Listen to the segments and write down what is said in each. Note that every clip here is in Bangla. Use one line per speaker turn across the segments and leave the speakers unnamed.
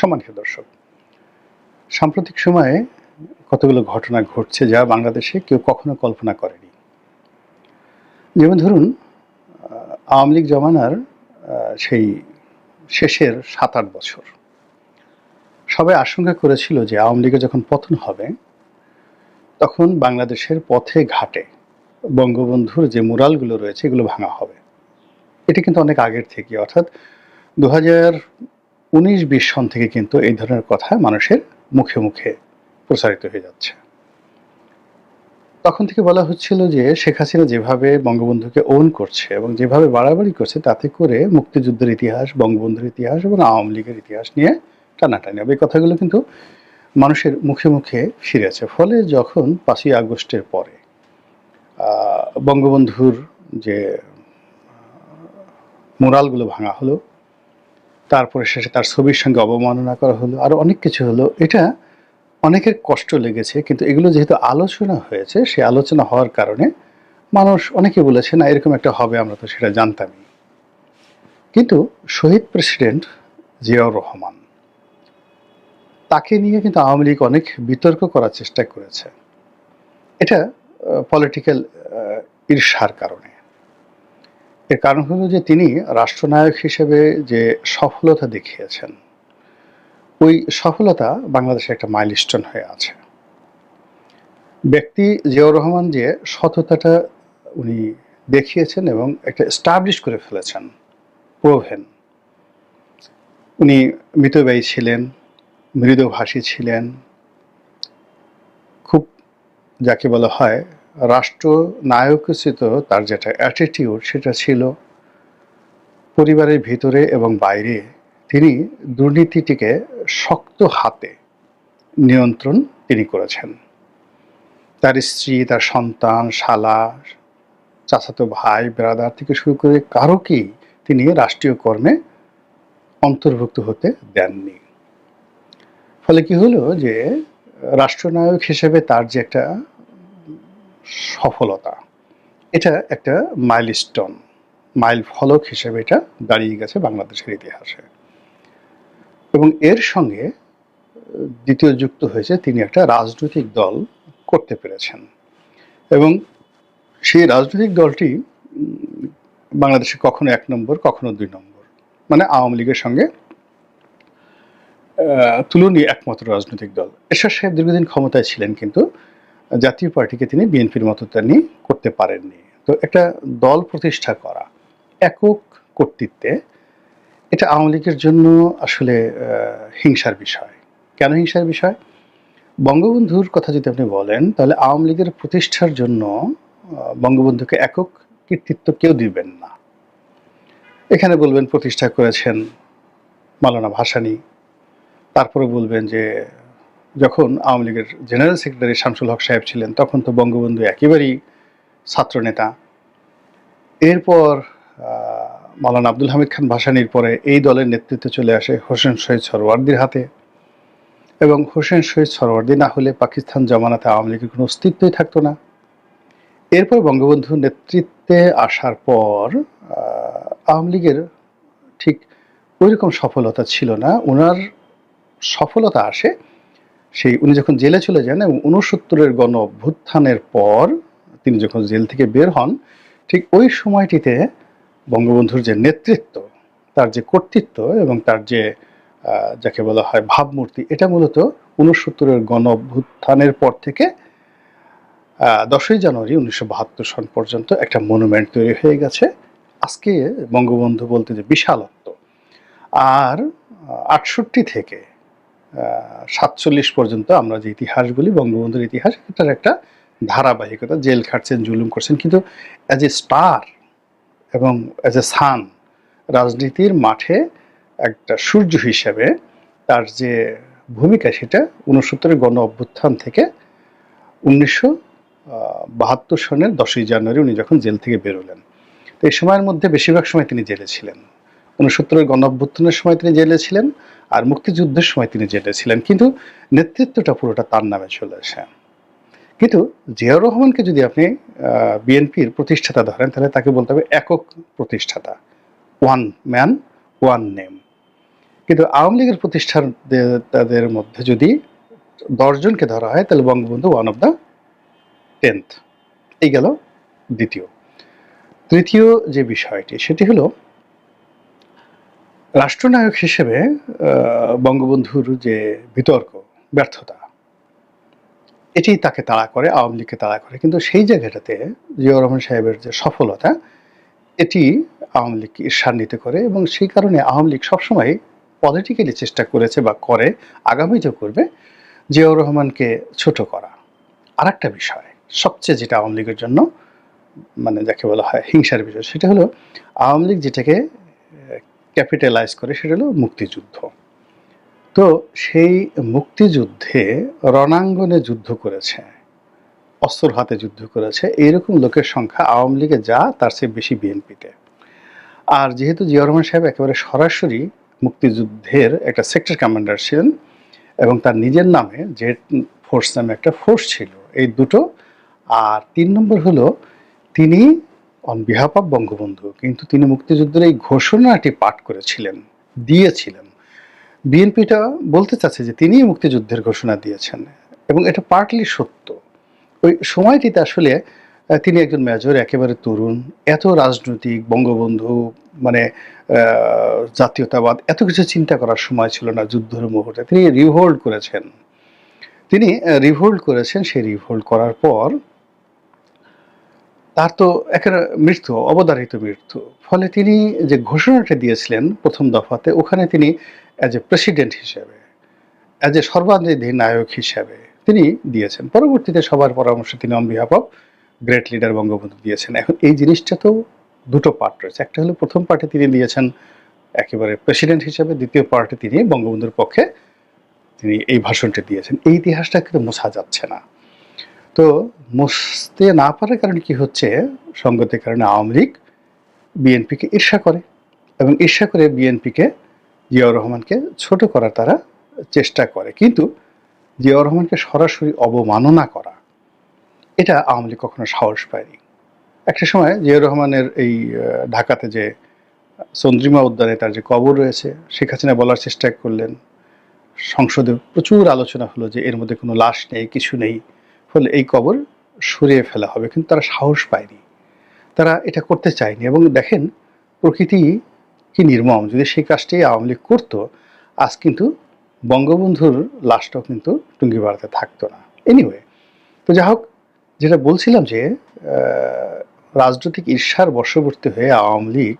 সম্মানিত দর্শক, সাম্প্রতিক সময়ে কতগুলো ঘটনা ঘটছে যা বাংলাদেশে কেউ কখনো কল্পনা করেনি। যেমন ধরুন আওয়ামী লীগ জমানার সেই শেষের সাত আট বছর। সবাই আশঙ্কা করেছিল যে আওয়ামী লীগের যখন পতন হবে, তখন বাংলাদেশের পথে ঘাটে বঙ্গবন্ধুর যে মুরালগুলো রয়েছে, এগুলো ভাঙা হবে। এটি কিন্তু অনেক আগের থেকে, অর্থাৎ দু হাজার উনিশ বিশ সন থেকে কিন্তু এই ধরনের কথা মানুষের মুখে মুখে প্রসারিত হয়ে যাচ্ছে। তখন থেকে বলা হচ্ছিল যে শেখ হাসিনা যেভাবে বঙ্গবন্ধুকে ওন করছে এবং যেভাবে বাড়াবাড়ি করছে, তাতে করে মুক্তিযুদ্ধের ইতিহাস, বঙ্গবন্ধুর ইতিহাস এবং আওয়ামী লীগের ইতিহাস নিয়ে টানাটানি হবে। এই কথাগুলো কিন্তু মানুষের মুখে মুখে ফিরেছে ফলে যখন পাঁচই আগস্টের পরে বঙ্গবন্ধুর যে মোরালগুলো ভাঙা হলো তারপরে শেষে তার ছবির সঙ্গে অবমাননা করা হলো, আরও অনেক কিছু হলো। এটা অনেকের কষ্ট লেগেছে, কিন্তু এগুলো যেহেতু আলোচনা হয়েছে, সে আলোচনা হওয়ার কারণে মানুষ অনেকে বলেছে, না, এরকম একটা হবে, আমরা তো সেটা জানতামই। কিন্তু শহীদ প্রেসিডেন্ট জিয়াউর রহমান তাকে নিয়ে কিন্তু আওয়ামী লীগ অনেক বিতর্ক করার চেষ্টা করেছে। এটা পলিটিক্যাল ঈর্ষার কারণে। এর কারণ হলো যে তিনি রাষ্ট্রনায়ক হিসেবে যে সফলতা দেখিয়েছেন, ওই সফলতা বাংলাদেশে একটা মাইলস্টোন হয়ে আছে। ব্যক্তি জিয়াউর রহমান যে সততাটা উনি দেখিয়েছেন এবং একটা স্টাবলিশ করে ফেলেছেন প্রোভেন উনি মিতব্যয়ী ছিলেন, মৃদুভাষী ছিলেন, খুব যাকে বলা হয় রাষ্ট্র নায়কোচিত তার যেটা অ্যাটিটিউড সেটা ছিল পরিবারের ভিতরে এবং বাইরে। তিনি দুর্নীতিটিকে শক্ত হাতে নিয়ন্ত্রণ তিনি করেছেন। তার স্ত্রী, তার সন্তান, শালা, চাচাতো ভাই ব্রাদার থেকে শুরু করে কারোকেই তিনি রাষ্ট্রীয় কর্মে অন্তর্ভুক্ত হতে দেননি। ফলে কি হলো যে রাষ্ট্রনায়ক হিসেবে তার যে একটা সফলতা। এটা একটা মাইলস্টোন মাইল ফলক হিসেবে এটা দাঁড়িয়ে গেছে বাংলাদেশের ইতিহাসে। এবং এর সঙ্গে দ্বিতীয় যুক্ত হয়েছে তিনি একটা রাজনৈতিক দল করতে পেরেছেন। এবং সেই রাজনৈতিক দলটি বাংলাদেশে কখনো এক নম্বর, কখনো দুই নম্বর। মানে আওয়ামী লীগের সঙ্গে তুলনীয় একমাত্র রাজনৈতিক দল। এরশাদ সাহেব দীর্ঘদিন ক্ষমতায় ছিলেন কিন্তু জাতীয় পার্টিকে তিনি বিএনপির মতো তিনি করতে পারেননি। তো একটা দল প্রতিষ্ঠা করা একক কর্তৃত্বে, এটা আওয়ামী লীগের জন্য আসলে হিংসার বিষয়। কেন হিংসার বিষয়? বঙ্গবন্ধুর কথা যদি আপনি বলেন, তাহলে আওয়ামী লীগের প্রতিষ্ঠার জন্য বঙ্গবন্ধুকে একক কৃতিত্ব কেউ দিবেন না। এখানে বলবেন প্রতিষ্ঠা করেছেন মালানা ভাসানী, তারপরে বলবেন যে যখন আওয়ামী লীগের জেনারেল সেক্রেটারি শামসুল হক সাহেব ছিলেন তখন তো বঙ্গবন্ধু একেবারেই ছাত্রনেতা। এরপর আহ, মাওলানা আব্দুল হামিদ খান ভাসানির পরে এই দলের নেতৃত্বে চলে আসে হোসেন শহীদ সরওয়ার্দির হাতে। এবং হোসেন শহীদ সরওয়ার্দি না হলে পাকিস্তান জমানাতে আওয়ামী লীগের কোনো অস্তিত্বই থাকতো না। এরপর বঙ্গবন্ধু নেতৃত্বে আসার পর আওয়ামী লীগের ঠিক ওইরকম সফলতা ছিল না। ওনার সফলতা আসে সেই উনি যখন জেলে চলে যান এবং উনসত্তরের গণ অভ্যুত্থানের পর তিনি যখন জেল থেকে বের হন, ঠিক ওই সময়টিতে বঙ্গবন্ধুর যে নেতৃত্ব, তার যে কর্তৃত্ব এবং তার যে যাকে বলা হয় ভাবমূর্তি, এটা মূলত উনসত্তরের গণ অভ্যুত্থানের পর থেকে দশই জানুয়ারি উনিশশো বাহাত্তর সন পর্যন্ত একটা মনুমেন্ট তৈরি হয়ে গেছে। আজকে বঙ্গবন্ধু বলতে যে বিশালত্ব। আর আটষট্টি থেকে সাতচল্লিশ পর্যন্ত আমরা যে ইতিহাস বলি বঙ্গবন্ধুর ইতিহাস, এটার একটা ধারাবাহিকতা, জেল খাটছেন, জুলুম করছেন। কিন্তু অ্যাজ এ স্টার এবং অ্যাজ এ সান রাজনীতির মাঠে একটা সূর্য হিসেবে তার যে ভূমিকা, সেটা উনসত্তরের গণ অভ্যুত্থান থেকে উনিশশো বাহাত্তর সনের দশই জানুয়ারি উনি যখন জেল থেকে বেরোলেন। তো এই সময়ের মধ্যে বেশিরভাগ সময় তিনি জেলে ছিলেন। উনসত্তরের গণ অভ্যুত্থানের সময় তিনি জেলে ছিলেন। আর মুক্তিযুদ্ধের সময় তিনি জেলে ছিলেন, কিন্তু নেতৃত্বটা পুরোটা তার নামে চলে আসে। কিন্তু জিয়াউর রহমানকে যদি আপনি বিএনপির প্রতিষ্ঠাতা ধরেন, তাহলে তাকে বলতে হবে একক প্রতিষ্ঠাতা। One man, one name. কিন্তু আওয়ামী লীগের প্রতিষ্ঠান তাদের মধ্যে যদি দশজনকে ধরা হয়, তাহলে Bangabandhu one of the tenth. এই গেল দ্বিতীয়। তৃতীয় যে বিষয়টি, সেটি হলো রাষ্ট্রনায়ক হিসেবে বঙ্গবন্ধুর যে বিতর্ক, ব্যর্থতা, এটি তাকে তাড়া করে, আওয়ামী লীগকে তাড়া করে। কিন্তু সেই জায়গাটাতে জিয়াউর রহমান সাহেবের যে সফলতা, এটি আওয়ামী লীগকে ঈর্ষান্বিত করে এবং সেই কারণে আওয়ামী লীগ সবসময় পলিটিক্যালি চেষ্টা করেছে বা করে, আগামী আগামীতেও করবে, জিয়াউর রহমানকে ছোট করা। আর একটা বিষয়, সবচেয়ে যেটা আওয়ামী লীগের জন্য মানে যাকে বলা হয় হিংসার বিষয়, সেটা হলো আওয়ামী লীগ যেটাকে ক্যাপিটালাইজ করে, সেটা হলো মুক্তিযুদ্ধ। তো সেই মুক্তিযুদ্ধে রণাঙ্গনে যুদ্ধ করেছে, অস্ত্র হাতে যুদ্ধ করেছে, এইরকম লোকের সংখ্যা আওয়ামী লীগে যা, তার চেয়ে বেশি বিএনপিতে। আর যেহেতু জিয়া রহমান সাহেব একেবারে সরাসরি মুক্তিযুদ্ধের একটা সেক্টর কমান্ডার ছিলেন এবং তার নিজের নামে যে ফোর্স নামে একটা ফোর্স ছিল, এই দুটো, আর তিন নম্বর হলো তিনি অন বিহাফ অফ বঙ্গবন্ধু, কিন্তু তিনি মুক্তিযুদ্ধের এই ঘোষণাটি পাঠ করেছিলেন, দিয়েছিলেন। বিএনপিটা বলতে চাচ্ছে যে তিনিই মুক্তিযুদ্ধের ঘোষণা দিয়েছেন, এবং এটা পার্টলি সত্য। ওই সময়টিতে আসলে তিনি একজন মেজর একেবারে তরুণ, এত রাজনৈতিক, বঙ্গবন্ধু মানে জাতীয়তাবাদ, এত কিছু চিন্তা করার সময় ছিল না যুদ্ধের মুহূর্তে। তিনি রিভোল্ড করেছেন। তিনি রিভোল্ড করেছেন, সেই রিভোল্ড করার পর তার তো একেবারে মৃত্যু, অবধারিত মৃত্যু। ফলে তিনি যে ঘোষণাটা দিয়েছিলেন প্রথম দফাতে, ওখানে তিনি অ্যাজ এ প্রেসিডেন্ট হিসেবে অ্যাজ এ সর্বাধিনায়ক নায়ক হিসেবে তিনি দিয়েছেন। পরবর্তীতে সবার পরামর্শে তিনি on behalf of great leader Bangabandhu দিয়েছেন। এখন এই জিনিসটা তো দুটো পার্ট রয়েছে। একটা হলো প্রথম পার্টে তিনি দিয়েছেন একেবারে প্রেসিডেন্ট হিসেবে, দ্বিতীয় পার্টে তিনি বঙ্গবন্ধুর পক্ষে তিনি এই ভাষণটা দিয়েছেন। এই ইতিহাসটা কিন্তু মোছা যাচ্ছে না। তো মুছতে না পারার কারণে কি হচ্ছে? সঙ্গতির কারণে আওয়ামী লীগ বিএনপিকে ঈর্ষা করে এবং ঈর্ষা করে বিএনপিকে জিয়াউর রহমানকে ছোট করার তারা চেষ্টা করে। কিন্তু জিয়াউর রহমানকে সরাসরি অবমাননা করা, এটা আওয়ামী লীগ কখনো সাহস পায়নি। একটা সময় জিয়াউর রহমানের এই ঢাকাতে যে চন্দ্রিমা উদ্যানে তার যে কবর রয়েছে, শেখ হাসিনা বলার চেষ্টা করলেন। সংসদে প্রচুর আলোচনা হলো যে এর মধ্যে কোনো লাশ নেই, কিছু নেই। ফলে এই কবর সরিয়ে ফেলা হবে, কিন্তু তারা সাহস পায়নি। তারা এটা করতে চায়নি এবং দেখেন প্রকৃতি কি নির্মম। যদি সেই কাজটি আওয়ামী লীগ করতো, আজ কিন্তু বঙ্গবন্ধুর লাশটাও কিন্তু টুঙ্গি বাড়াতে থাকতো না। এনিওয়ে তো যা হোক, যেটা বলছিলাম যে রাজনৈতিক ঈর্ষার বর্ষবর্তী হয়ে আওয়ামী লীগ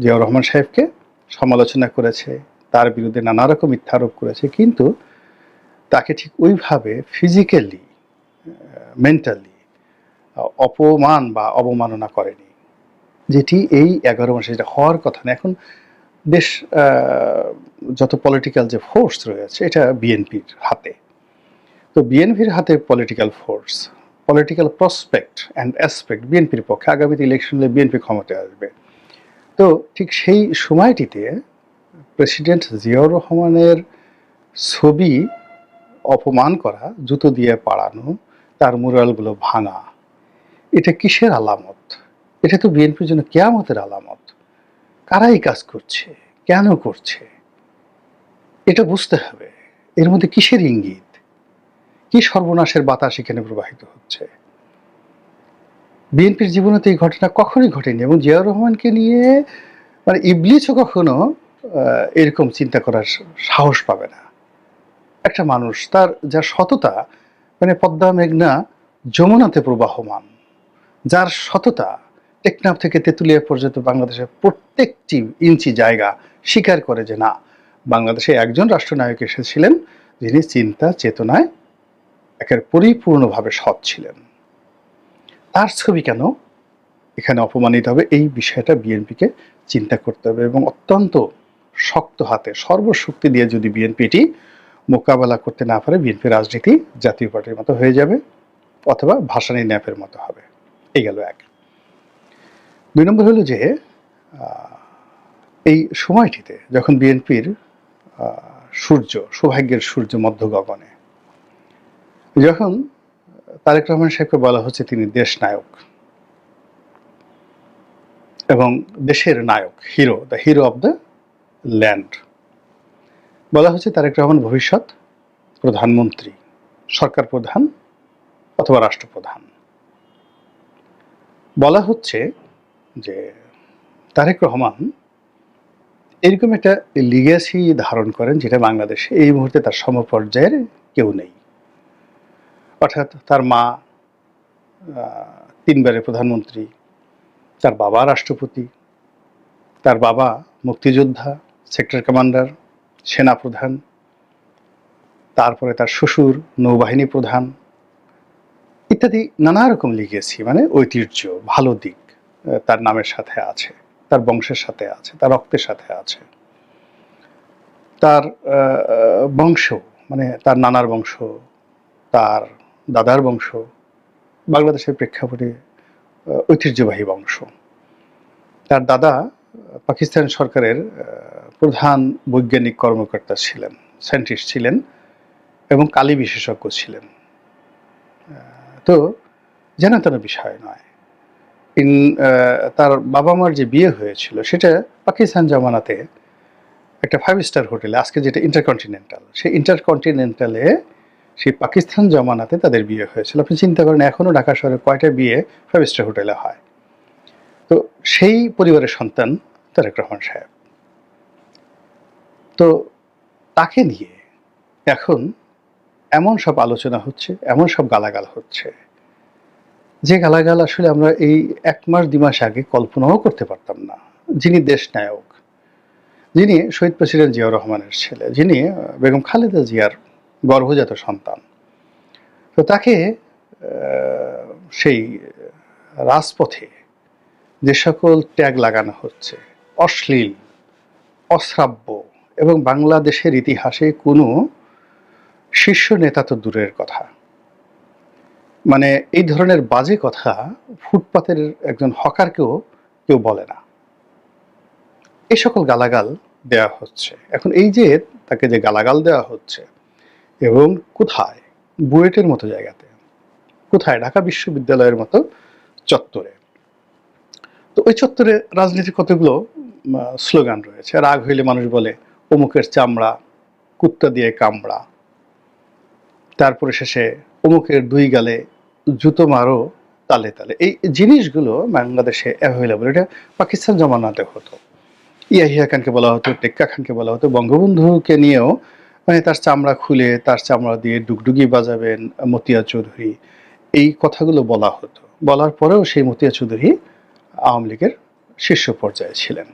জিয়াউর রহমান সাহেবকে সমালোচনা করেছে, তার বিরুদ্ধে নানা রকম মিথ্যারোপ করেছে, কিন্তু তাকে ঠিক ওইভাবে ফিজিক্যালি মেন্টালি অপমান বা অবমাননা করেনি। যেটি এই এগারো মাসে যেটা হওয়ার কথা না এখন আহ, যত পলিটিক্যাল যে ফোর্স রয়েছে এটা বিএনপির হাতে। তো বিএনপির হাতে political force political prospect and aspect বিএনপির পক্ষে আগামীতে ইলেকশন বিএনপি ক্ষমতায় আসবে। তো ঠিক সেই সময়টিতে প্রেসিডেন্ট জিয়াউর রহমানের ছবি অপমান করা, জুতো দিয়ে পাড়ানো, তার মুরালগুলো ভাঙা, এটা কিসের আলামত? এটা তো বিএনপির জন্য কেয়ামতের আলামত। কারাই কাজ করছে? কেন করছে? এটা বুঝতে হবে। এর মধ্যে কিসের ইঙ্গিত? কি সর্বনাশের বাতাস এখানে প্রবাহিত হচ্ছে? বিএনপির জীবনে তো এই ঘটনা কখনই ঘটেনি এবং জিয়াউর রহমানকে নিয়ে মানে ইবলিসও কখনো এরকম চিন্তা করার সাহস পাবে না। একটা মানুষ, তার যা সততা মানে পদ্মা, মেঘনা যমুনাতে প্রবাহমান। যার সততা টেকনাফ থেকে তেঁতুলিয়া পর্যন্ত বাংলাদেশের প্রত্যেকটি ইঞ্চি জায়গা স্বীকার করে যে না, বাংলাদেশে একজন রাষ্ট্রনায়ক এসেছিলেন যিনি চিন্তা, চেতনায় একের পরিপূর্ণভাবে সৎ ছিলেন। তার ছবি কেন এখানে অপমানিত হবে, এই বিষয়টা বিএনপিকে চিন্তা করতে হবে এবং অত্যন্ত শক্ত হাতে, সর্বশক্তি দিয়ে যদি বিএনপিটি মোকাবেলা করতে না পারে বিএনপি রাজনীতি জাতীয় পার্টির মতো হয়ে যাবে অথবা ভাসানী ন্যাপের মতো হবে। এই গেল এক। দুই নম্বর হলো যে এই সময়টিতে যখন বিএনপির সূর্য, সৌভাগ্যের সূর্য মধ্য গগনে যখন তারেক রহমান সাহেবকে বলা হচ্ছে তিনি দেশ নায়ক এবং দেশের নায়ক, hero the hero of the land বলা হচ্ছে তারেক রহমান ভবিষ্যৎ প্রধানমন্ত্রী, সরকার প্রধান অথবা রাষ্ট্রপ্রধান। বলা হচ্ছে যে, তারেক রহমান এরকম একটা লিগ্যাসি ধারণ করেন যেটা বাংলাদেশে এই মুহূর্তে তার সমপর্যায়ের কেউ নেই। অর্থাৎ তার মা তিনবারের প্রধানমন্ত্রী, তার বাবা রাষ্ট্রপতি, তার বাবা মুক্তিযোদ্ধা সেক্টর কমান্ডার সেনাপ্রধান, তারপরে তার শ্বশুর, নৌবাহিনী প্রধান ইত্যাদি নানা রকম লিগেছি মানে ঐতিহ্য, ভালো দিক তার নামের সাথে আছে, তার বংশের সাথে আছে, তার রক্তের সাথে আছে। তার বংশ মানে তার নানার বংশ, তার দাদার বংশ, বাংলাদেশের প্রেক্ষাপটে ঐতিহ্যবাহী বংশ। তার দাদা পাকিস্তান সরকারের প্রধান বৈজ্ঞানিক কর্মকর্তা ছিলেন, সায়েন্টিস্ট ছিলেন এবং কালী বিশেষজ্ঞ ছিলেন। তো জানা তেন বিষয় নয়। ইন তার বাবা মার যে বিয়ে হয়েছিল, সেটা পাকিস্তান জামানাতে একটা ফাইভ স্টার হোটেলে, আজকে যেটা ইন্টারকন্টিনেন্টাল সেই ইন্টারকন্টিনেন্টালে সেই পাকিস্তান জামানাতে তাদের বিয়ে হয়েছিল। আপনি চিন্তা করেন এখনও ঢাকা শহরে কয়টা বিয়ে ফাইভ স্টার হোটেলে হয়? তো সেই পরিবারের সন্তান তারেক রহমান সাহেব। তো তাকে নিয়ে এখন এমন সব আলোচনা হচ্ছে, এমন সব গালাগাল হচ্ছে, যে গালাগাল আসলে আমরা এই এক মাস, দুই মাস আগে কল্পনাও করতে পারতাম না। যিনি দেশ নায়ক, যিনি শহীদ প্রেসিডেন্ট জিয়াউর রহমানের ছেলে, যিনি বেগম খালেদা জিয়ার গর্ভজাত সন্তান, তো তাকে সেই রাজপথে যে সকল ট্যাগ লাগানো হচ্ছে, অশ্লীল, অশ্রাব্য এবং বাংলাদেশের ইতিহাসে কোনো শীর্ষ নেতা তো দূরের কথা। মানে এই ধরনের বাজে কথা ফুটপাতের একজন হকারকেও কেউ বলে না। এই সকল গালাগাল দেওয়া হচ্ছে। এখন এই যে তাকে যে গালাগাল দেওয়া হচ্ছে, এবং কোথায়? বুয়েটের মতো জায়গাতে। কোথায়? ঢাকা বিশ্ববিদ্যালয়ের মতো চত্বরে। তো ওই চত্বরে রাজনীতির কতগুলো স্লোগান রয়েছে। রাগ হইলে মানুষ বলে অমুকের চামড়া, কুত্তা দিয়ে কামড়া। তারপরে শেষে অমুকের দুই গালে জুতো মারো তালে তালে। এই জিনিসগুলো বাংলাদেশে অ্যাভেলেবল এটা পাকিস্তান জমানাতে হতো। ইয়াহিয়া খানকে বলা হতো, টেক্কা খানকে বলা হতো। বঙ্গবন্ধুকে নিয়েও মানে তার চামড়া খুলে, তার চামড়া দিয়ে ডুগডুগি বাজাবেন মতিয়া চৌধুরী। এই কথাগুলো বলা হতো। বলার পরেও সেই মতিয়া চৌধুরী আওয়ামী লীগের শীর্ষ পর্যায়ে ছিলেন।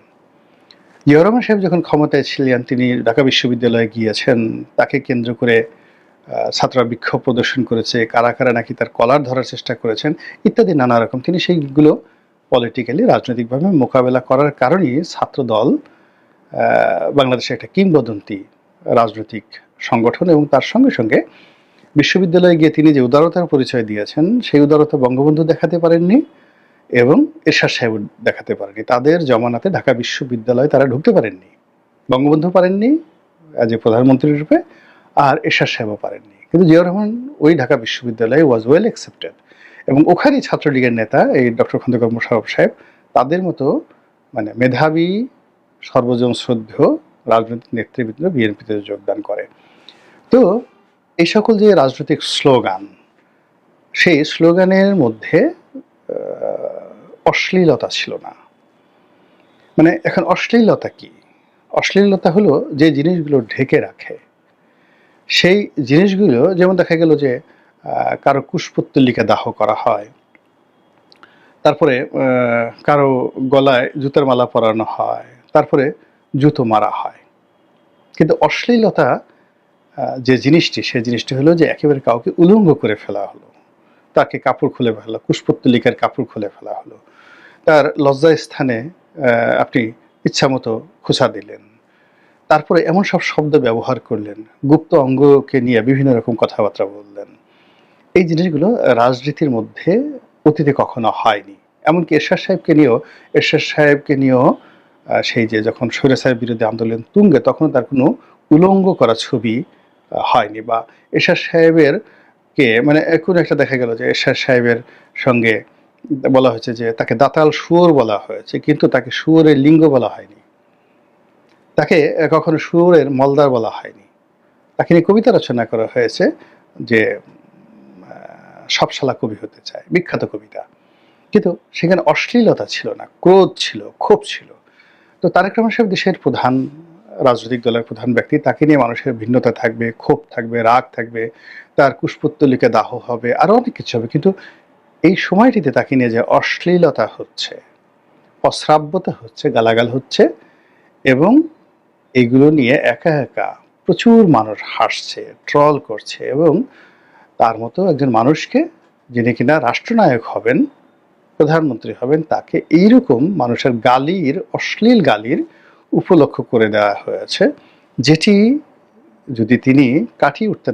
রহমান সাহেব যখন ক্ষমতায় ছিলেন, তিনি ঢাকা বিশ্ববিদ্যালয়ে গিয়েছেন, তাকে কেন্দ্র করে ছাত্ররা বিক্ষোভ প্রদর্শন করেছে, কারা কারা নাকি তার কলার ধরার চেষ্টা করেছেন, ইত্যাদি নানা রকম। তিনি সেইগুলো পলিটিক্যালি রাজনৈতিকভাবে মোকাবেলা করার কারণেই ছাত্র দল বাংলাদেশে একটা কিংবদন্তি রাজনৈতিক সংগঠন এবং তার সঙ্গে সঙ্গে বিশ্ববিদ্যালয়ে গিয়ে তিনি যে উদারতার পরিচয় দিয়েছেন, সেই উদারতা বঙ্গবন্ধু দেখাতে পারেননি। এবং এরশাদ সাহেব দেখাতে পারেনি তাদের জমানাতে ঢাকা বিশ্ববিদ্যালয়ে তারা ঢুকতে পারেননি। বঙ্গবন্ধু পারেননি এ প্রধানমন্ত্রী রূপে, আর এরশাদ সাহেবও পারেননি। কিন্তু জিয়াউর রহমান ওই ঢাকা বিশ্ববিদ্যালয়ে ওয়াজ ওয়েল অ্যাকসেপ্টেড এবং ওখানেই ছাত্রলীগের নেতা, এই ডক্টর খন্দকার মোশারফ সাহেব, তাদের মতো মানে মেধাবী, সর্বজন শ্রদ্ধেয় রাজনৈতিক নেতৃবৃন্দ বিএনপিতে যোগদান করে। তো এই সকল যে রাজনৈতিক স্লোগান, সেই স্লোগানের মধ্যে অশ্লীলতা ছিল না। মানে এখন অশ্লীলতা কি? অশ্লীলতা হলো যে জিনিসগুলো ঢেকে রাখে। সেই জিনিসগুলো যেমন দেখা গেল যে কারও কুশপুত্তলিকা দাহ করা হয়। তারপরে কারও গলায় জুতার মালা পরানো হয়। তারপরে জুতো মারা হয়। কিন্তু অশ্লীলতা যে জিনিসটি, সেই জিনিসটি হলো যে একেবারে কাউকে উলঙ্গ করে ফেলা হলো। তাকে কাপড় খুলে ফেলা কুশপুত্তলিকার কাপড় খুলে ফেলা হলো। তার লজ্জা স্থানে আহ, আপনি ইচ্ছামতো খোঁচা দিলেন। তারপরে এমন সব শব্দ ব্যবহার করলেন গুপ্ত অঙ্গকে নিয়ে বিভিন্ন রকম কথাবার্তা বললেন। এই জিনিসগুলো রাজনীতির মধ্যে অতীতে কখনো হয়নি। এমনকি এরশাদ সাহেবকে নিয়েও এরশাদ সাহেবকে নিয়েও সেই যে যখন স্বৈরাচারের বিরুদ্ধে আন্দোলন তুঙ্গে তখন তার কোনো উলঙ্গ করা ছবি হয়নি বা এরশাদ সাহেবের কে মানে এখন একটা দেখা গেল যে এরশাদ সাহেবের সঙ্গে বলা হয়েছে যে তাকে দাতাল শুয়োর বলা হয়েছে, কিন্তু তাকে শুয়োরের লিঙ্গ বলা হয়নি। তাকে কখনো সুরের মলদার বলা হয়নি। তাকে নিয়ে কবিতা রচনা করা হয়েছে যে সবশালা কবি হতে চায়, বিখ্যাত কবিতা। কিন্তু সেখানে অশ্লীলতা ছিল না, ক্রোধ ছিল, ক্ষোভ ছিল। তো তারেক রহমান সাহেব দেশের প্রধান, রাজনৈতিক দলের প্রধান ব্যক্তি, তাকে নিয়ে মানুষের ভিন্নতা থাকবে, ক্ষোভ থাকবে, রাগ থাকবে, তার কুশপুত্তলিকা দাহ হবে, আরও অনেক কিছু হবে। কিন্তু এই সময়টিতে তাকে নিয়ে যে অশ্লীলতা হচ্ছে, অশ্রাব্যতা হচ্ছে, গালাগাল হচ্ছে এবং এগুলো নিয়ে একা একা প্রচুর মানুষ হাসছে, ট্রল করছে এবং তার মতো একজন মানুষকে যিনি কিনা রাষ্ট্রনায়ক হবেন, প্রধানমন্ত্রী হবেন, তাকে এইরকম মানুষের গালির, অশ্লীল গালির উপলক্ষ করে দেওয়া হয়েছে, যেটি যদি তিনি কাটিয়ে উঠতে